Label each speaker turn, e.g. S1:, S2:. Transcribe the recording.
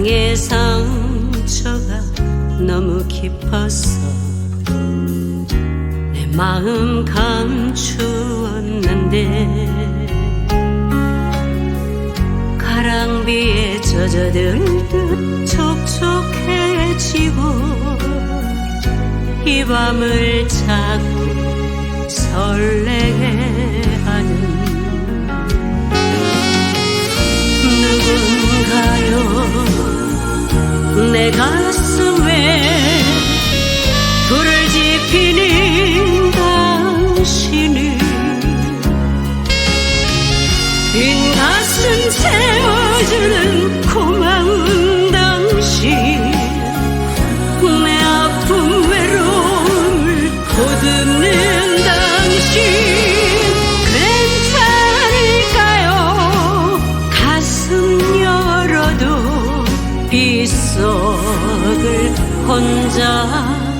S1: 사랑의 상처가 너무 깊었어 내 마음 감추었는데 가랑비에 젖어들 듯 촉촉해지고 이 밤을 자꾸 설레 불을 지피는 당신을. 빈 가슴 채워주는 고마운 당신. 내 아픔 외로움을 보듬는 당신. 괜찮을까요? 가슴 열어도 빗속을 혼자